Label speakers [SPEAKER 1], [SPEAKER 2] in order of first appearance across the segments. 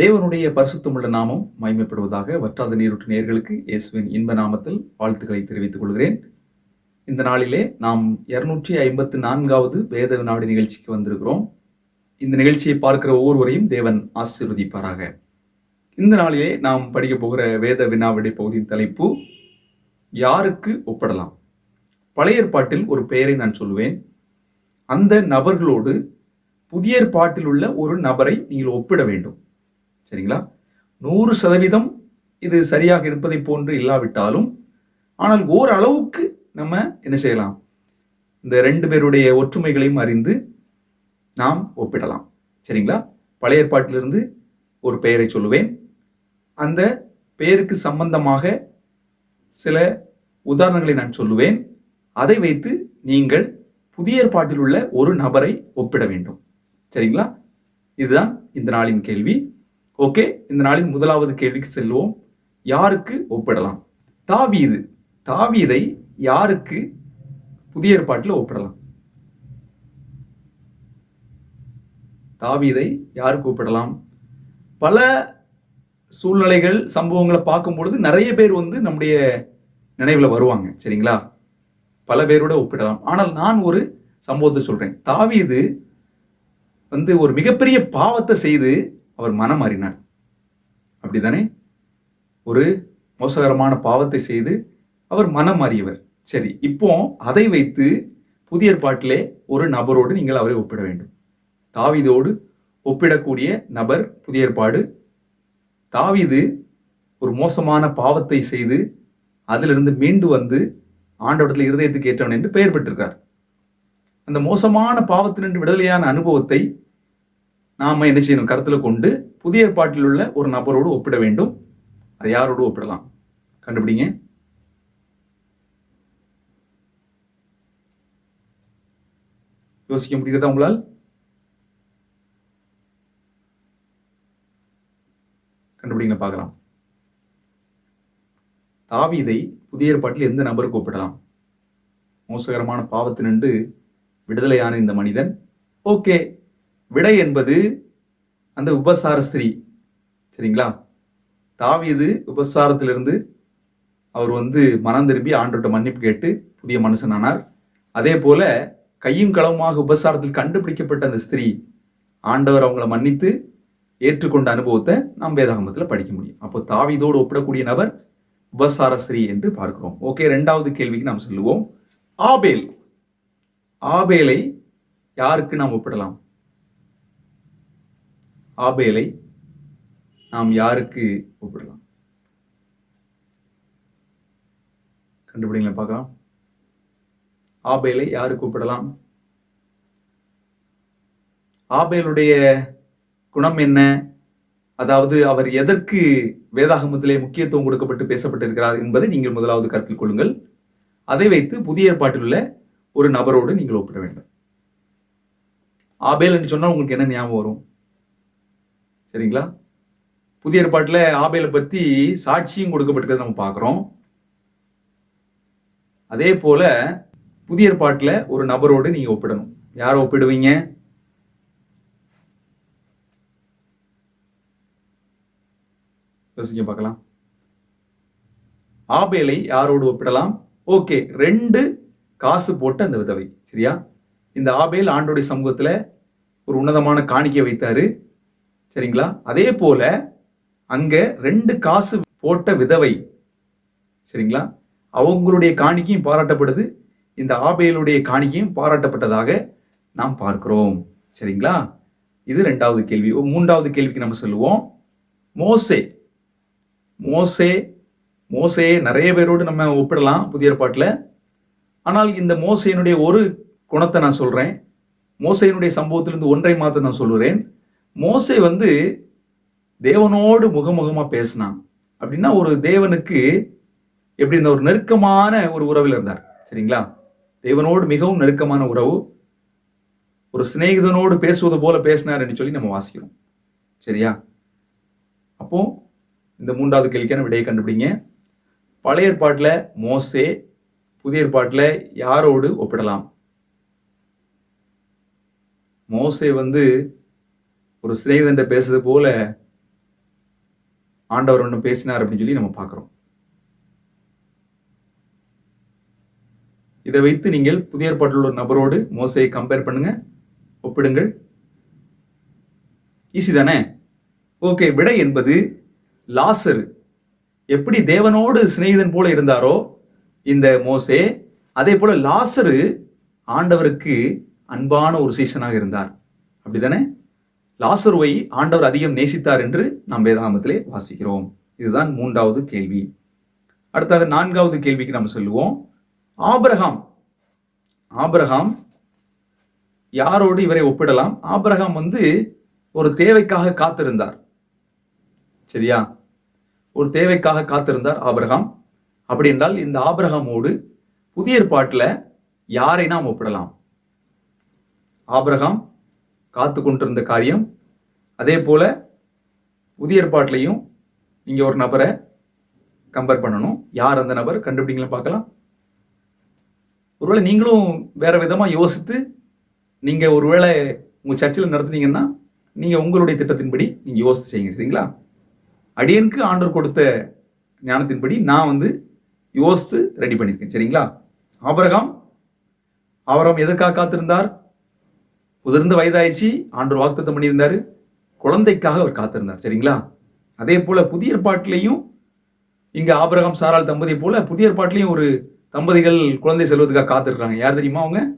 [SPEAKER 1] தேவனுடைய பரிசுத்தமுள்ள நாமம் மயமைப்படுவதாக வற்றாத நீரூற்று நேர்களுக்கு இயேசுவின் இன்ப நாமத்தில் வாழ்த்துக்களை தெரிவித்துக் கொள்கிறேன். இந்த நாளிலே நாம் இருநூற்றி ஐம்பத்து நான்காவது வேத வினாடி நிகழ்ச்சிக்கு வந்திருக்கிறோம். இந்த நிகழ்ச்சியை பார்க்கிற ஒவ்வொருவரையும் தேவன் ஆசீர்வதிப்பாராக. இந்த நாளிலே நாம் படிக்க போகிற வேத வினாவிடை பகுதியின் தலைப்பு யாருக்கு ஒப்பிடலாம்? பழைய ஏற்பாட்டில் ஒரு பெயரை நான் சொல்லுவேன். அந்த நபர்களோடு புதிய ஏற்பாட்டில் உள்ள ஒரு நபரை நீங்கள் ஒப்பிட வேண்டும். சரிங்களா? நூறு சதவீதம் இது சரியாக இருப்பதை போன்று இல்லாவிட்டாலும் ஆனால் ஓரளவுக்கு நம்ம என்ன செய்யலாம்? இந்த ரெண்டு பேருடைய ஒற்றுமைகளையும் அறிந்து நாம் ஒப்பிடலாம். சரிங்களா? பழைய ஏற்பாட்டிலிருந்து ஒரு பெயரை சொல்லுவேன். அந்த பெயருக்கு சம்பந்தமாக சில உதாரணங்களை நான் சொல்லுவேன். அதை வைத்து நீங்கள் புதிய ஏற்பாட்டில் உள்ள ஒரு நபரை ஒப்பிட வேண்டும். சரிங்களா? இதுதான் இந்த நாளின் கேள்வி. ஓகே இந்த நாளின் முதலாவது கேள்விக்கு செல்வோம். யாருக்கு ஒப்பிடலாம்? தாவீது. தாவீதை யாருக்கு புதிய ஏற்பாட்டில் ஒப்பிடலாம்? தாவீதை யாருக்கு ஒப்பிடலாம்? பல சூழ்நிலைகள் சம்பவங்களை பார்க்கும் பொழுது நிறைய பேர் வந்து நம்முடைய நினைவில் வருவாங்க சரிங்களா? பல பேரோட ஒப்பிடலாம். ஆனால் நான் ஒரு சம்பவத்தை சொல்றேன். தாவீது வந்து ஒரு மிகப்பெரிய பாவத்தை செய்து அவர் மனம் மாறினார் அப்படிதானே ஒரு மோசகரமான பாவத்தை செய்து அவர் மனம் மாறியவர் சரி இப்போ அதை வைத்து புதிய ஏற்பாட்டிலே ஒரு நபரோடு நீங்கள் அவரை ஒப்பிட வேண்டும். தாவிதோடு ஒப்பிடக்கூடிய நபர் புதிய ஏற்பாடு. தாவிது ஒரு மோசமான பாவத்தை செய்து அதிலிருந்து மீண்டு வந்து ஆண்டவடத்தில் இருதயத்துக்கு ஏற்றவன் என்று பெயர் பெற்றிருக்கார். அந்த மோசமான பாவத்தினின்று விடுதலையான அனுபவத்தை நாம என்ன செய்யணும்? கருத்தில் கொண்டு புதிய ஏற்பாட்டில் உள்ள ஒரு நபரோடு ஒப்பிட வேண்டும். அது யாரோடு ஒப்பிடலாம்? கண்டுபிடிங்க. யோசிக்க முடிகிறதா உங்களால்? கண்டுபிடிங்க பார்க்கலாம். தாவீதை புதிய ஏற்பாட்டில் எந்த நபருக்கு ஒப்பிடலாம்? மோசகரமான பாவத்தினின்று விடுதலையான இந்த மனிதன். ஓகே. விடை என்பது அந்த உபசார ஸ்திரீ. சரிங்களா? தாவீது உபசாரத்திலிருந்து அவர் வந்து மனம் திரும்பி ஆண்டோட்ட மன்னிப்பு கேட்டு புதிய மனுஷனானார். அதே போல கையும் களவுமாக உபசாரத்தில் கண்டுபிடிக்கப்பட்ட அந்த ஸ்திரீ ஆண்டவர் அவங்கள மன்னித்து ஏற்றுக்கொண்ட அனுபவத்தை நாம் வேதாகமத்தில் படிக்க முடியும். அப்போ தாவீதோடு ஒப்பிடக்கூடிய நபர் உபசார ஸ்திரீ என்று பார்க்கிறோம். ஓகே ரெண்டாவது கேள்விக்கு நாம் சொல்லுவோம். ஆபேல். ஆபேலை யாருக்கு நாம் ஒப்பிடலாம்? ஆபேலை நாம் யாருக்கு கூப்பிடலாம் கண்டுபிடிங்களா பார்க்கலாம். ஆபேலை யாரு கூப்பிடலாம் ஆபேலுடைய குணம் என்ன? அதாவது அவர் எதற்கு வேதாகமத்திலே முக்கியத்துவம் கொடுக்கப்பட்டு பேசப்பட்டிருக்கிறார் என்பதை நீங்கள் முதலாவது கருத்தில் கொள்ளுங்கள். அதை வைத்து புதிய ஏற்பாட்டில் உள்ள ஒரு நபரோடு நீங்கள் ஒப்பிட வேண்டும். ஆபேல் என்று சொன்னால் உங்களுக்கு என்ன ஞாபகம் வரும்? சரிங்களா? புதிய ஏற்பாட்டில் ஆபேலை பற்றி சாட்சியும் கொடுக்கப்பட்டிருக்கிறத நம்ம பார்க்குறோம் அதே போல் புதிய ஏற்பாட்டில் ஒரு நபரோடு நீங்கள் ஒப்பிடணும். யாரை ஒப்பிடுவீங்க? யோசிக்க பார்க்கலாம் ஆபேலை யாரோடு ஒப்பிடலாம்? ஓகே ரெண்டு காசு போட்ட அந்த விதவை சரியா? இந்த ஆபேல் ஆண்டோடைய சமூகத்தில் ஒரு உன்னதமான காணிக்கை வைத்தாரு. சரிங்களா? அதே போல அங்க ரெண்டு காசு போட்ட விதவை சரிங்களா? அவங்களுடைய காணிக்கையும் பாராட்டப்படுது. இந்த ஆபேலுடைய காணிக்கையும் பாராட்டப்பட்டதாக நாம் பார்க்கிறோம். சரிங்களா? இது ரெண்டாவது கேள்வி. மூன்றாவது கேள்விக்கு நம்ம சொல்லுவோம். மோசே. மோசே மோசே நிறைய பேரோடு நம்ம ஒப்பிடலாம் புதிய ஏற்பாட்டில். ஆனால் இந்த மோசையினுடைய ஒரு குணத்தை நான் சொல்றேன். மோசையினுடைய சம்பவத்திலிருந்து ஒன்றை மாத்திரம் நான் சொல்லுறேன். மோசை வந்து தேவனோடு முகமுகமாக பேசினான். அப்படின்னா ஒரு தேவனுக்கு எப்படி இந்த ஒரு நெருக்கமான ஒரு உறவில் இருந்தார். சரிங்களா? தேவனோடு மிகவும் நெருக்கமான உறவு. ஒரு சிநேகிதனோடு பேசுவது போல பேசினார்னு சொல்லி நம்ம வாசிக்கிறோம். சரியா? அப்போ இந்த மூன்றாவது கேள்விக்கான விடையை கண்டுபிடிங்க? பழைய ஏற்பாட்டில் மோசே புதிய ஏற்பாட்டில் யாரோடு ஒப்பிடலாம்? மோசே வந்து ஒரு சிநேகிதன்ட்ட பேசுறது போல ஆண்டவர் ஒன்று பேசினார் அப்படின்னு சொல்லி நம்ம பார்க்குறோம். இதை வைத்து நீங்கள் புதிய ஏற்பாட்டில் ஒரு நபரோடு மோசையை கம்பேர் பண்ணுங்க ஒப்பிடுங்கள். ஈஸி தானே? ஓகே விடை என்பது லாசர் எப்படி தேவனோடு சிநேகிதன் போல இருந்தாரோ இந்த மோசே அதே போல லாசரு ஆண்டவருக்கு அன்பான ஒரு சீசனாக இருந்தார். அப்படிதானே? லாசருவை ஆண்டவர் அதிகம் நேசித்தார் என்று நாம் வேதாகமத்திலே வாசிக்கிறோம். இதுதான் மூன்றாவது கேள்வி. அடுத்தது நான்காவது கேள்விக்கு நாம் சொல்லுவோம் ஆபரகாம். ஆபரகாம் யாரோடு இவரை ஒப்பிடலாம்? ஆபரகாம் வந்து ஒரு தேவைக்காக காத்திருந்தார். சரியா? ஒரு தேவைக்காக காத்திருந்தார் ஆபரகாம். அப்படி என்றால் இந்த ஆபரகாமோடு புதிய ஏற்பாட்டில் யாரை நாம் ஒப்பிடலாம்? ஆபரகாம் காத்து கொண்டிருந்த காரியம். அதே போல் புதிய ஏற்பாட்டிலையும் நீங்கள் ஒரு நபரை கம்பேர் பண்ணணும். யார் அந்த நபர்? கண்டுபிடிங்களா பார்க்கலாம். ஒருவேளை நீங்களும் வேறு விதமாக யோசித்து நீங்கள் ஒருவேளை உங்கள் சர்ச்சில் நடத்துனீங்கன்னா நீங்கள் உங்களுடைய திட்டத்தின்படி நீங்கள் யோசித்து செய்யுங்க. சரிங்களா? அடியனுக்கு ஆண்டவர் கொடுத்த ஞானத்தின்படி நான் வந்து யோசித்து ரெடி பண்ணியிருக்கேன். சரிங்களா? ஆபரகம் ஆபரகம் எதற்காக காத்திருந்தார்? முதிர்ந்த வயதாயிடுச்சு. ஆண்டு வாக்குத்தம் பண்ணியிருந்தார். குழந்தைக்காக அவர் காத்திருந்தார். சரிங்களா? அதே போல புதிய ஏற்பாட்டிலையும் இங்க ஆபிரகாம் சாரால் தம்பதி போல புதிய ஏற்பாட்டிலையும் ஒரு தம்பதிகள் குழந்தை செல்வதுக்காக காத்திருக்கிறாங்க. யார் தெரியுமா அவங்க?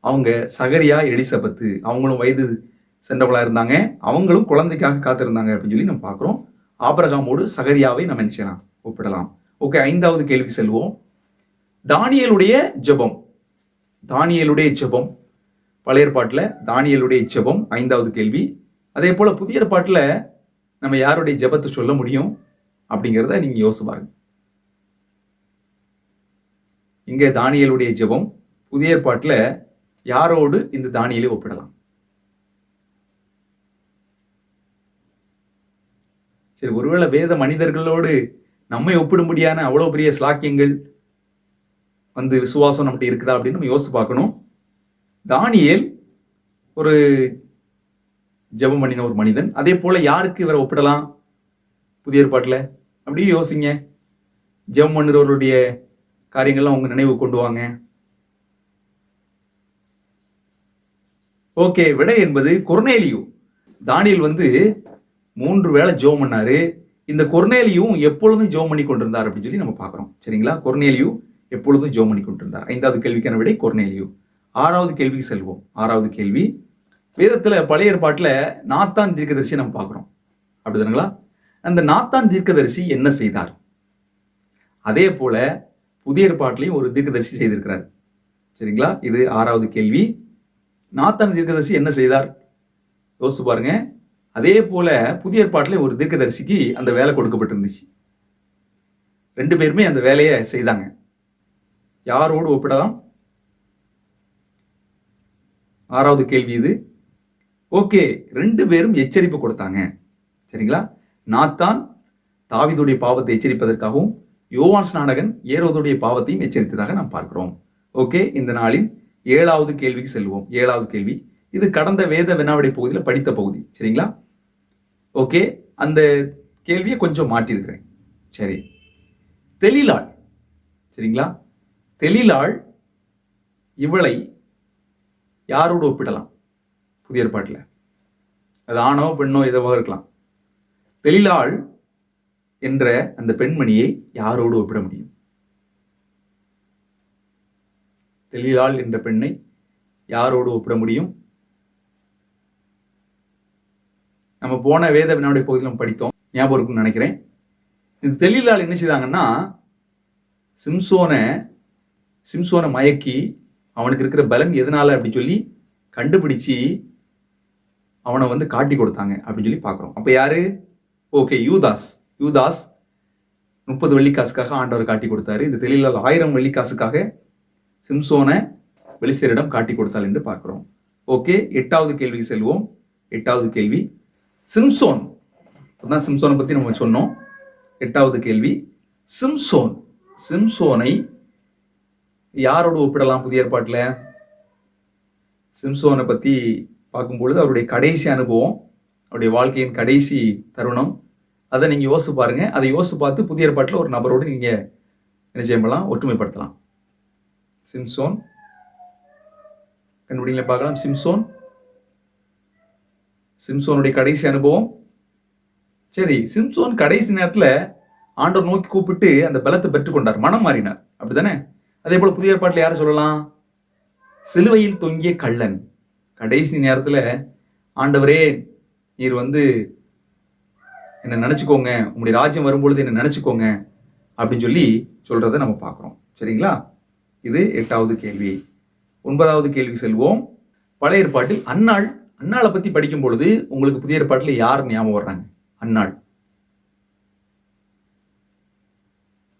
[SPEAKER 1] அவங்க சகரியா எலிசபத்து. அவங்களும் வயது சென்றவளாக இருந்தாங்க. அவங்களும் குழந்தைக்காக காத்திருந்தாங்க அப்படின்னு சொல்லி நம்ம பார்க்குறோம். ஆபரகாமோடு சகரியாவை நம்ம நினைச்சலாம் செய்யலாம்? ஒப்பிடலாம். ஓகே ஐந்தாவது கேள்வி செல்வோம். தானியலுடைய ஜெபம். தானியலுடைய ஜெபம். பழைய ஏற்பாட்டில் தானியலுடைய ஜெபம் ஐந்தாவது கேள்வி. அதே போல் புதிய ஏற்பாட்டில் நம்ம யாருடைய ஜெபத்தை சொல்ல முடியும் அப்படிங்கிறத நீங்கள் யோசிச்சு பாருங்க. இங்கே தானியலுடைய ஜெபம் புதிய ஏற்பாட்டில் யாரோடு இந்த தானியலை ஒப்பிடலாம்? சரி ஒருவேளை வேத மனிதர்களோடு நம்மை ஒப்பிடும்படியான அவ்வளோ பெரிய ஸ்லாக்கியங்கள் வந்து விசுவாசம் நம்மகிட்ட இருக்குதா அப்படின்னு நம்ம யோசிச்சு பார்க்கணும். தானியல் ஒரு ஜெபம் பண்ணின ஒரு மனிதன். அதே போல யாருக்கு இவரை ஒப்பிடலாம்? புதிய ஏற்பாட்டில்? அப்படியே யோசிங்க. ஜெபம் பண்ணுறவருடைய காரியங்கள்லாம் உங்க நினைவு கொண்டு வாங்க. ஓகே விடை என்பது கொர்னேலியு. தானியல் வந்து மூன்று வேளை ஜெபம் பண்ணாரு. இந்த கொர்னேலியும் எப்பொழுதும் ஜோம் பண்ணி கொண்டிருந்தார் அப்படின்னு சொல்லி நம்ம பார்க்குறோம். சரிங்களா? கொர்னேலியும் எப்பொழுதும் ஜோம் பண்ணி கொண்டிருந்தார். ஐந்தாவது கேள்விக்கான விடை கொர்னேலியு. ஆறாவது கேள்விக்கு செல்வோம். ஆறாவது கேள்வி. வேதத்தில் பழைய ஏற்பாட்டில் நாத்தான் தீர்க்கதரிசி நம்ம பார்க்குறோம். அப்படிதானுங்களா? அந்த நாத்தான் தீர்க்கதரிசி என்ன செய்தார்? அதே போல புதிய ஏற்பாட்டிலையும் ஒரு தீர்க்கதரிசி செய்திருக்கிறார். சரிங்களா? இது ஆறாவது கேள்வி. நாத்தான் தீர்க்கதரிசி என்ன செய்தார்? யோசிச்சு பாருங்க. அதே போல புதிய ஏற்பாட்டில் ஒரு தீர்க்கதரிசிக்கு அந்த வேலை கொடுக்கப்பட்டிருந்துச்சு. ரெண்டு பேருமே அந்த வேலையை செய்தாங்க. யாரோடு ஒப்பிடலாம்? ஆறாவது கேள்வி இது. ஓகே ரெண்டு பேரும் எச்சரிப்பு கொடுத்தாங்க. சரிங்களா? நாத்தான் தாவிதுடைய பாவத்தை எச்சரிப்பதற்காகவும் யோவான் ஸ்நாடகன் ஏரோதுடைய பாவத்தையும் எச்சரித்ததாக நாம் பார்க்கிறோம். ஓகே இந்த நாளின் ஏழாவது கேள்விக்கு செல்வோம். ஏழாவது கேள்வி. இது கடந்த வேத வினாவிடை பகுதியில் படித்த பகுதி. சரிங்களா? ஓகே அந்த கேள்வியை கொஞ்சம் மாட்டியிருக்கிறேன் சரி. தெளிலாள். சரிங்களா? தெளிலாள் இவளை யாரோடு ஒப்பிடலாம்? புதிய ஏற்பாட்டில். அது ஆணோ பெண்ணோ எதுவாக இருக்கலாம். தெளிலாள் என்ற அந்த பெண்மணியை யாரோடு ஒப்பிட முடியும்? தெளிலாள் என்ற பெண்ணை யாரோடு ஒப்பிட முடியும்? நம்ம போன வேத வினாவுடைய பகுதியில் நம்ம படித்தோம். ஞாபகம் இருக்கும்னு நினைக்கிறேன். இந்த தெளிலாள் என்ன செய்தாங்கன்னா சிம்சோனை சிம்சோனை மயக்கி அவனுக்கு இருக்கிற பலன் எதனால அப்படின்னு சொல்லி கண்டுபிடிச்சு அவனை வந்து காட்டி கொடுத்தாங்க அப்படின்னு சொல்லி பார்க்குறோம். அப்போ யாரு? ஓகே யூதாஸ். யூதாஸ் முப்பது வெள்ளிக்காசுக்காக ஆண்டவர் காட்டி கொடுத்தாரு. இந்த தெளிவில் ஆயிரம் வெள்ளிக்காசுக்காக சிம்சோனை வெளிசேரிடம் காட்டி கொடுத்தாள் என்று பார்க்கிறோம். ஓகே எட்டாவது கேள்விக்கு செல்வோம். எட்டாவது கேள்வி. சிம்சோன். தான் சிம்சோனை பற்றி நம்ம சொன்னோம். எட்டாவது கேள்வி. சிம்சோன். சிம்சோனை யாரோடு ஒப்பிடலாம் புதிய ஏற்பாட்டில்? சிம்சோனை பற்றி பார்க்கும்பொழுது அவருடைய கடைசி அனுபவம் அவருடைய வாழ்க்கையின் கடைசி தருணம். அதை நீங்கள் யோசிச்சு பாருங்க. அதை யோசிச்சு பார்த்து புதிய ஏற்பாட்டில் ஒரு நபரோடு நீங்கள் என்ன பண்ணலாம் ஒற்றுமைப்படுத்தலாம். சிம்சோன். கண்டுபிடிங்களே பார்க்கலாம். சிம்சோன். சிம்சோனுடைய கடைசி அனுபவம். சரி சிம்சோன் கடைசி நேரத்தில் ஆண்டவர் நோக்கி கூப்பிட்டு அந்த பலத்தை பெற்றுக்கொண்டார். மனம் மாறினார். அப்படிதானே அதே போல் புதிய ஏற்பாட்டில் யாரை சொல்லலாம்? சிலுவையில் தொங்கிய கள்ளன். கடைசி நேரத்தில் ஆண்டவரே நீர் வந்து என்னை நினச்சிக்கோங்க. உங்களுடைய ராஜ்யம் வரும்பொழுது என்னை நினச்சிக்கோங்க. அப்படின்னு சொல்லி சொல்கிறத நம்ம பார்க்குறோம். சரிங்களா? இது எட்டாவது கேள்வி. ஒன்பதாவது கேள்வி செல்வோம். பழைய ஏற்பாட்டில் அன்னாள் அன்னாளை பற்றி படிக்கும் பொழுது உங்களுக்கு புதிய ஏற்பாட்டில் யார் ஞாபகம் வர்றாங்க? அன்னாள்.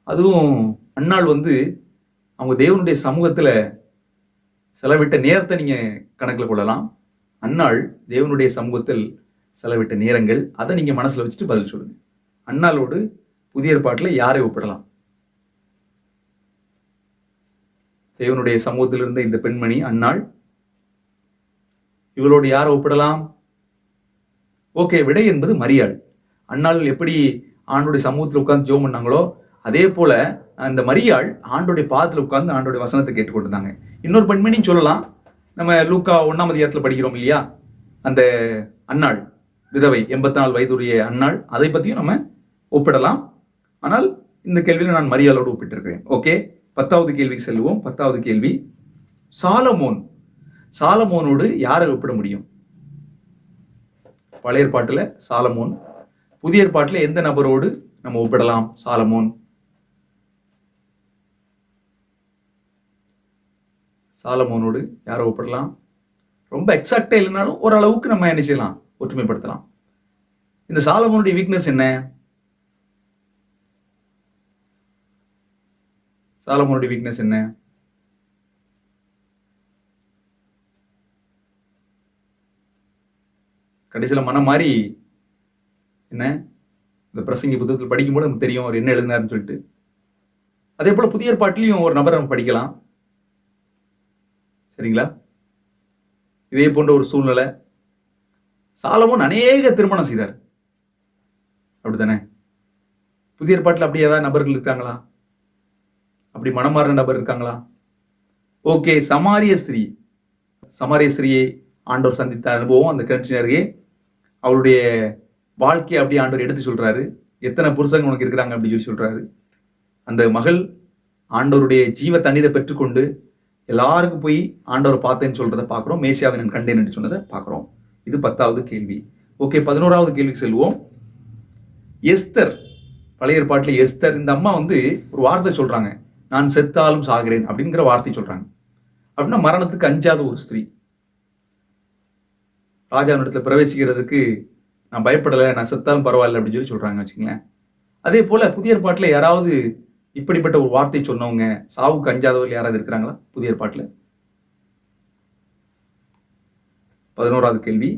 [SPEAKER 1] அதுவும் அன்னாள் வந்து அவங்க தேவனுடைய சமூகத்தில் செலவிட்ட நேரத்தை நீங்கள் கணக்கில் கொள்ளலாம். அன்னாள் தேவனுடைய சமூகத்தில் செலவிட்ட நேரங்கள் அதை நீங்கள் மனசில் வச்சுட்டு பதில் சொல்லுங்க. அன்னாளோடு புதிய ஏற்பாட்டில் யாரை ஒப்பிடலாம்? தேவனுடைய சமூகத்தில் இருந்த இந்த பெண்மணி அன்னாள் இவளோடு யாரை ஒப்பிடலாம்? ஓகே விடை என்பது மரியாள். அன்னாள் எப்படி ஆண்டுடைய சமூகத்தில் உட்கார்ந்து ஜோம் பண்ணாங்களோ அதே போல அந்த மரியாள் ஆண்டோடைய பாதத்தில் உட்கார்ந்து ஆண்டோடைய வசனத்தை கேட்டுக்கொண்டிருந்தாங்க. இன்னொரு பெண்மணின்னு சொல்லலாம். நம்ம லூக்கா ஒன்றாம் அதிகாரத்தில் படிக்கிறோம் இல்லையா? அந்த அன்னாள் விதவை எண்பத்தி நாலு வயதுடைய அன்னாள் அதை பற்றியும் நம்ம ஒப்பிடலாம். ஆனால் இந்த கேள்வியில் நான் மரியாளோடு ஒப்பிட்டிருக்கிறேன். ஓகே? பத்தாவது கேள்விக்கு செல்வோம் பத்தாவது கேள்வி. சாலமோன். சாலமோனோடு யாரை ஒப்பிட முடியும்? பழைய ஏற்பாட்டில் சாலமோன். புதிய ஏற்பாட்டில் எந்த நபரோடு நம்ம ஒப்பிடலாம்? சாலமோன். சாலமோனோடு யாரை ஒப்பிடலாம். ரொம்ப எக்ஸாக்டாக இல்லைனாலும் ஓரளவுக்கு நம்ம என்ன செய்யலாம்? ஒற்றுமைப்படுத்தலாம். இந்த சாலமோனுடைய வீக்னஸ் என்ன? சாலமோனுடைய வீக்னஸ் என்ன? கடைசியில் மனம் மாறி என்ன? இந்த பிரசங்கி புத்தகத்தில் படிக்கும்போது நமக்கு தெரியும் அவர் என்ன எழுதினார்னு சொல்லிட்டு. அதே போல் புதிய பாட்டிலையும் ஒரு நபரை நம்ம படிக்கலாம். சரிங்களா? இதே போன்ற ஒரு சூழ்நிலை சாலமோன் அநேக திருமணம் செய்தார். அப்படித்தானே? புதிய ஏற்பாட்டில் அப்படி ஏதாவது நபர்கள் இருக்காங்களா? அப்படி மனமாறின நபர் இருக்காங்களா? ஓகே சமாரிய ஸ்திரீ. சமாரிய ஸ்திரீயை ஆண்டவர் சந்தித்த அனுபவம் அந்த கிணற்றினருகே அவருடைய வாழ்க்கையை அப்படி ஆண்டவர் எடுத்து சொல்றாரு. எத்தனை புருஷங்க உனக்கு இருக்கிறாங்க அப்படின்னு சொல்லி சொல்றாரு. அந்த மகள் ஆண்டவருடைய ஜீவ தண்ணீரை பெற்றுக்கொண்டு எல்லாருக்கும் போய் ஆண்டவரை பார்த்தேன்னு சொல்றதை பார்க்குறோம். மேசியாவை நான் கண்டேன் என்று சொன்னதை பார்க்குறோம். இது பத்தாவது கேள்வி. ஓகே பதினோராவது கேள்விக்கு செல்வோம். எஸ்தர் பழைய ஏற்பாட்டில் எஸ்தர் இந்த அம்மா வந்து ஒரு வார்த்தை சொல்றாங்க. நான் செத்தாலும் சாகிறேன் அப்படிங்கிற வார்த்தை சொல்றாங்க. அப்படின்னா மரணத்துக்கு அஞ்சாத ஒரு ஸ்திரீ. ராஜாவினிடத்துல பிரவேசிக்கிறதுக்கு நான் பயப்படலை நான் செத்தாலும் பரவாயில்ல அப்படின்னு சொல்லி சொல்றாங்க வச்சுங்களேன் அதே போல புதிய ஏற்பாட்டில் யாராவது இப்படிப்பட்ட ஒரு வார்த்தை சொன்னவங்க சாவுக்கு அஞ்சாதவர்கள் யாராவது இருக்கிறாங்களா? புதிய ஏற்பாட்டில்? பதினோராவது கேள்வி.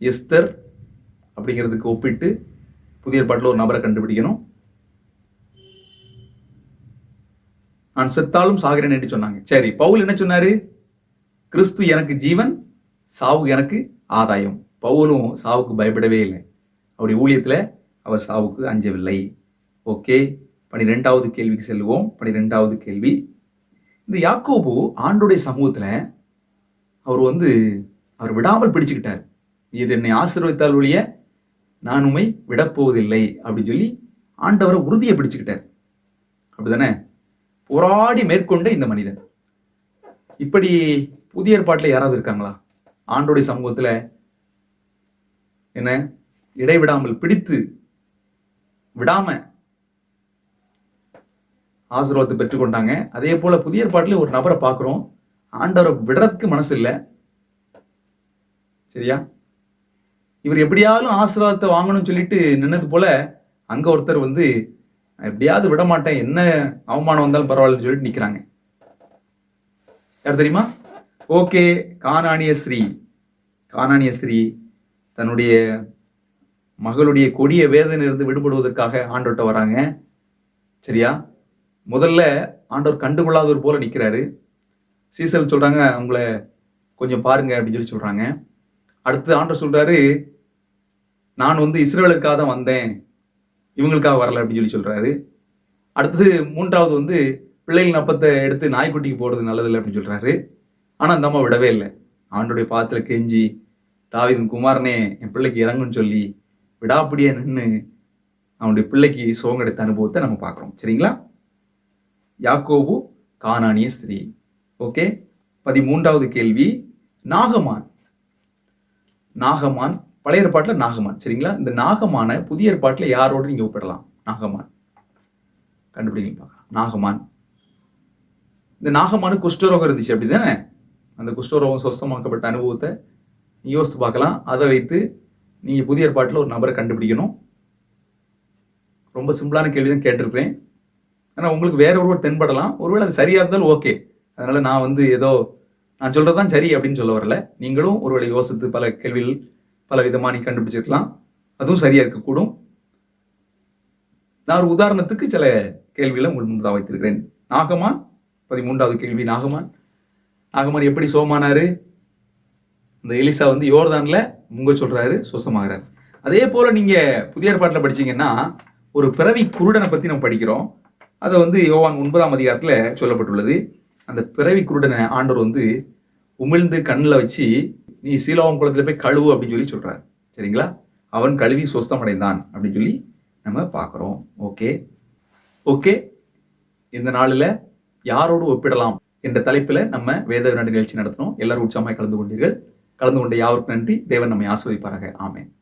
[SPEAKER 1] எஸ்தர் அப்படிங்கிறதுக்கு ஒப்பிட்டு புதிய ஏற்பாட்டில் ஒரு நபரை கண்டுபிடிக்கணும். நான் செத்தாலும் சாகிறேன் என்று சொன்னாங்க. சரி பவுல் என்ன சொன்னாரு? கிறிஸ்து எனக்கு ஜீவன் சாவு எனக்கு ஆதாயம். பவுலும் சாவுக்கு பயப்படவே இல்லை. அவருடைய ஊழியத்தில் அவர் சாவுக்கு அஞ்சவில்லை. ஓகே பனிரெண்டாவது கேள்விக்கு செல்வோம் பனிரெண்டாவது கேள்வி. இந்த யாக்கோபு ஆண்டுடைய சமூகத்தில் அவர் வந்து அவர் விடாமல் பிடிச்சுக்கிட்டார். நீர் என்னை ஆசீர்வதித்தால் ஒழிய நான் உண்மை விடப்போவதில்லை அப்படின்னு சொல்லி ஆண்டவரை உறுதியை பிடிச்சுக்கிட்டார். அப்படிதானே? போராடி மேற்கொண்ட இந்த மனிதன். இப்படி புதிய ஏற்பாட்டில் யாராவது இருக்காங்களா? ஆண்டோடைய சமூகத்தில் என்ன? இடைவிடாமல் பிடித்து விடாமல் ஆசீர்வாதத்தை பெற்றுக்கொண்டாங்க. அதே போல புதிய ஏற்பாட்டில் ஒரு நபரை பார்க்குறோம். ஆண்டவரை விடுறதுக்கு மனசு இல்லை. சரியா? இவர் எப்படியாலும் ஆசீர்வாதத்தை வாங்கணும்னு சொல்லிட்டு நின்னது போல அங்கே ஒருத்தர் வந்து எப்படியாவது விட மாட்டேன் என்ன அவமானம் வந்தாலும் பரவாயில்லன்னு சொல்லிட்டு நிற்கிறாங்க யார் தெரியுமா? ஓகே கானானிய ஸ்ரீ கானானிய ஸ்ரீ தன்னுடைய மகளுடைய கொடிய வேதனையிலிருந்து விடுபடுவதற்காக ஆண்டோட்ட வராங்க. சரியா? முதல்ல ஆண்டவர் கண்டுகொள்ளாதவர் போல நிற்கிறாரு சீசல் சொல்கிறாங்க உங்களை கொஞ்சம் பாருங்க அப்படின்னு சொல்லி சொல்கிறாங்க அடுத்து ஆண்டவர் சொல்கிறாரு நான் வந்து இஸ்ரேலுக்காக தான் வந்தேன். இவங்களுக்காக வரல அப்படின்னு சொல்லி சொல்கிறாரு அடுத்தது மூன்றாவது வந்து பிள்ளைகளின் அப்பத்தை எடுத்து நாய்க்குட்டிக்கு போடுறது நல்லதில்லை அப்படின்னு சொல்கிறாரு ஆனால் அந்த அம்மா விடவே இல்லை. ஆண்டுடைய பாத்தில் கெஞ்சி தாவிதன் குமாரனே என் பிள்ளைக்கு இறங்குன்னு சொல்லி விடாப்பிடியே நின்று அவனுடைய பிள்ளைக்கு சோகம் கிடைத்த அனுபவத்தை நம்ம பார்க்குறோம். சரிங்களா? யாக்கோபு கானானிய ஸ்திரீ. ஓகே? பதிமூன்றாவது கேள்வி நாகமான். நாகமான் பழைய ஏற்பாட்டில் நாகமான் சரிங்களா? இந்த நாகமான புதிய ஏற்பாட்டில் யாரோடு நீங்கள் ஒப்பிடலாம்? நாகமான். கண்டுபிடிங்க பார்க்கலாம். நாகமான். இந்த நாகமானு குஷ்டரோகம் இருந்துச்சு அப்படி தானே அந்த குஷ்டரோகம் சொஸ்தமாக்கப்பட்ட அனுபவத்தை நீ யோசித்து பார்க்கலாம். அதை வைத்து நீங்கள் புதிய ஏற்பாட்டில் ஒரு நபரை கண்டுபிடிக்கணும். ரொம்ப சிம்பிளான கேள்வி தான் கேட்டிருக்கிறேன். ஏன்னா உங்களுக்கு வேற ஒருவர் தென்படலாம். ஒருவேளை அது சரியா இருந்தாலும் ஓகே. அதனால நான் வந்து ஏதோ நான் சொல்றதுதான் சரி அப்படின்னு சொல்ல வரல. நீங்களும் ஒருவேளை யோசித்து பல கேள்விகள் பல விதமா நீ கண்டுபிடிச்சிருக்கலாம். அதுவும் சரியா இருக்கக்கூடும். நான் ஒரு உதாரணத்துக்கு சில கேள்விகளை உங்கள் முன்பு தான் வைத்திருக்கிறேன். நாகமான் பதிமூன்றாவது கேள்வி நாகமான். நாகமான் எப்படி சோமானாரு? இந்த எலிசா வந்து யோர்தான்ல முங்க சொல்றாரு சுசமாகிறார். அதே போல நீங்க புதிய ஏற்பாட்டில் படிச்சீங்கன்னா ஒரு பிறவி குருடனை பத்தி நம்ம படிக்கிறோம். அதை வந்து யோவான் ஒன்பதாம் அதிகாரத்தில் சொல்லப்பட்டுள்ளது. அந்த பிறவி குருடனை ஆண்டவர் வந்து உமிழ்ந்து கண்ணில் வச்சு நீ சீலாவம் குளத்துல போய் கழுவு அப்படின்னு சொல்லி சொல்கிறார் சரிங்களா? அவன் கழுவி சொஸ்தம் அடைந்தான் அப்படின்னு சொல்லி நம்ம பார்க்குறோம். ஓகே? ஓகே? இந்த நாளில் யாரோடு ஒப்பிடலாம் என்ற தலைப்பில் நம்ம வேத வினாடி நிகழ்ச்சி நடத்தினோம். எல்லாரும் உற்சாகமாக கலந்து கொண்டீர்கள். கலந்து கொண்ட யாருக்கும் நன்றி. தேவன் நம்மை ஆஸ்வதிப்பாராக ஆமே